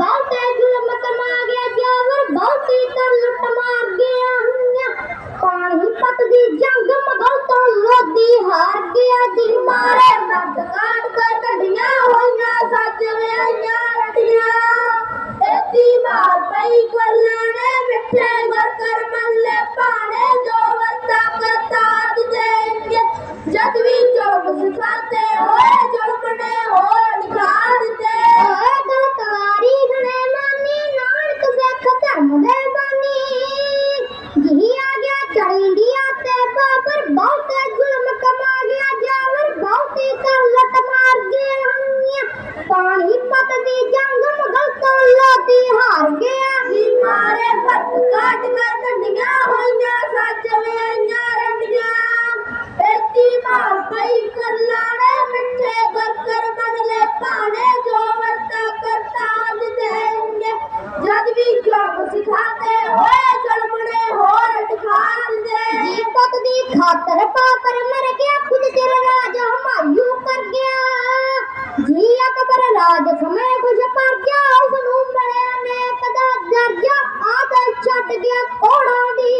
बहुत जुलम कमा गया जावर बहुत ही तलट मार गया हुन्या पानी पत दी जंग मगर तो लोदी हार गया दी मारे मत काट कर कटिया होइया, सच में आइया रटिया ए दी मार पई कर लाने मिठे घर सिखाते होए जन्मने होर ठान दे। जीवत दी खातर पाकर मर गया, खुद तेरा राजा हमायू कर गया। जी, अकबर राज समय कुछ पर गया, उस नूम बड़े ने कदा डर गया आदर छट गया कोड़ों दी।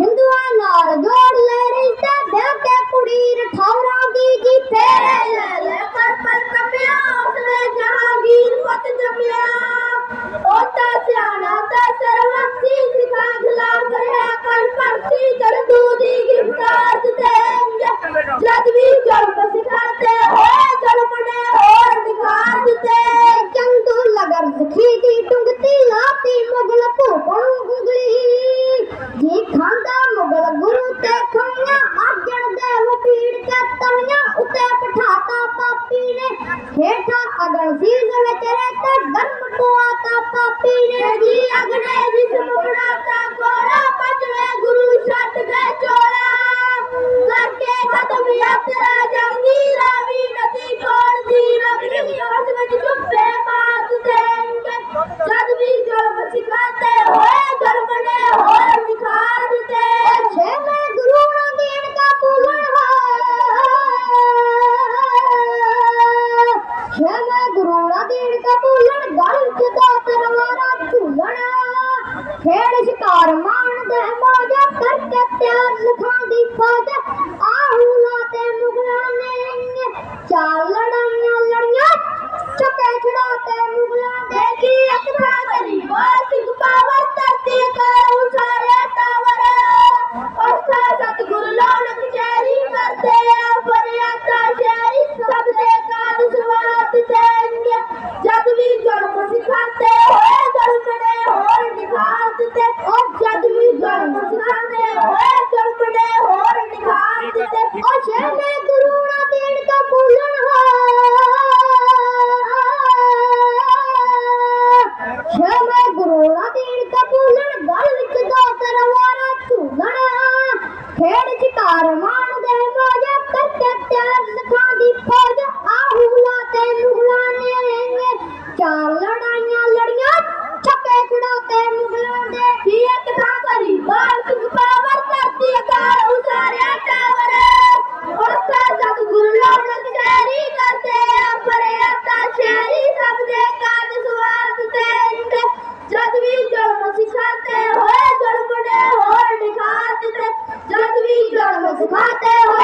हिंदुआ नाल जोड़ ले रिश्ता बेटे कुड़ी रठावरा हेठा अगर सीने में तेरे तो गम को आता पापी ने दिया गणेश मुकुड़ा ਕਰਕੇ ਤਿਆਰ ਲਖਾਂ ਦੀ ਫੌਜ ਆਹੂ ਲਾਤੇ ਮੁਗਲਾਂ ਨੇ ਚਾਰ ਲੜਾਈਆਂ ਲੜੀਆਂ ਚੁੱਕੇ ਛੜਾਤੇ ਮੁਗਲਾਂ ਦੇ ਕੀ ਅਕਬਰ ਕਰੀ ਵਾਰ ਸਿੰਘ ਪਾਵਰ ਧਰਤੀ ਕਰ ਉਸਾਰਿਆ ਟਾਵਰ ਉਸਾ ਸਤਿਗੁਰ ਲਾਲਕ ਚੈਰੀ ਕਰਦੇ ਆ ਫਰਿਆਦਾ ਸ਼ਹਿਰੀ ਸਭ ਦੇ ਕਾਦ ਸਵਾਤ ਦੇਂਗੇ लड़ाइयाँ लड़ियाँ छक्के छुड़ाते मुगलों ने ही एक बराबरी भारत पावर करती अकाल उतारे टावर और साजा गुरु लोग जारी करते अपने आता शहरी सब दे काज स्वार्थ ते इनके जद भी जन्म सिखाते होए जन्म ने होए निखारते जद भी जन्म सिखाते होए